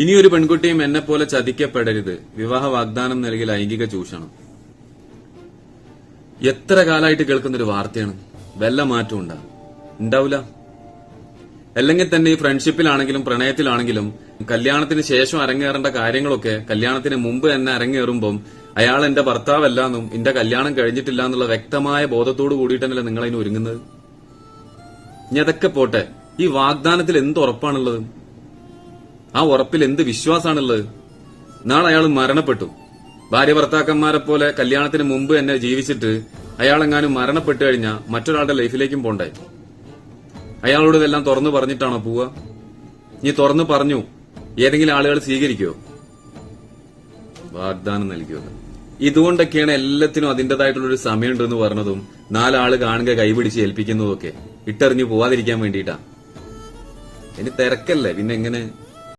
ഇനിയൊരു പെൺകുട്ടിയും എന്നെ പോലെ ചതിക്കപ്പെടരുത്. വിവാഹ വാഗ്ദാനം നൽകി ലൈംഗിക ചൂഷണം. എത്ര കാലമായിട്ട് കേൾക്കുന്നൊരു വാർത്തയാണ്. വല്ല മാറ്റം ഉണ്ടാ? ഉണ്ടാവില്ല അല്ലെങ്കിൽ തന്നെ ഈ ഫ്രണ്ട്ഷിപ്പിലാണെങ്കിലും പ്രണയത്തിലാണെങ്കിലും കല്യാണത്തിന് ശേഷം അരങ്ങേറേണ്ട കാര്യങ്ങളൊക്കെ കല്യാണത്തിന് മുമ്പ് തന്നെ അരങ്ങേറുമ്പം അയാൾ എന്റെ ഭർത്താവല്ല എന്നും എന്റെ കല്യാണം കഴിഞ്ഞിട്ടില്ല എന്നുള്ള വ്യക്തമായ ബോധത്തോടു കൂടിയിട്ടല്ലേ നിങ്ങൾ ഒരുങ്ങുന്നത്? ഇനി അതൊക്കെ പോട്ടെ. ഈ വാഗ്ദാനത്തിൽ എന്ത് ഉറപ്പാണുള്ളത് ആ ഉറപ്പിൽ എന്ത് വിശ്വാസമാണുള്ളത് നാളെ അയാൾ മരണപ്പെട്ടു. ഭാര്യ ഭർത്താക്കന്മാരെ പോലെ കല്യാണത്തിന് മുമ്പ് എന്നെ ജീവിച്ചിട്ട് അയാളെങ്ങാനും മരണപ്പെട്ടു കഴിഞ്ഞാൽ മറ്റൊരാളുടെ ലൈഫിലേക്കും പോണ്ടേ? അയാളോട് ഇതെല്ലാം തുറന്നു പറഞ്ഞിട്ടാണോ പോവുക? നീ തുറന്നു പറഞ്ഞു ഏതെങ്കിലും ആളുകൾ സ്വീകരിക്കുമോ വാഗ്ദാനം നൽകിയോ ഇതുകൊണ്ടൊക്കെയാണ് എല്ലാത്തിനും അതിന്റേതായിട്ടുള്ളൊരു സമയമുണ്ടെന്ന് പറഞ്ഞതും നാലാൾ കാണുക കൈപിടിച്ച് ഏൽപ്പിക്കുന്നതും ഒക്കെ ഇട്ടെറിഞ്ഞു പോവാതിരിക്കാൻ വേണ്ടിയിട്ടാ. ഇനി തിരക്കല്ലേ? പിന്നെ എങ്ങനെ?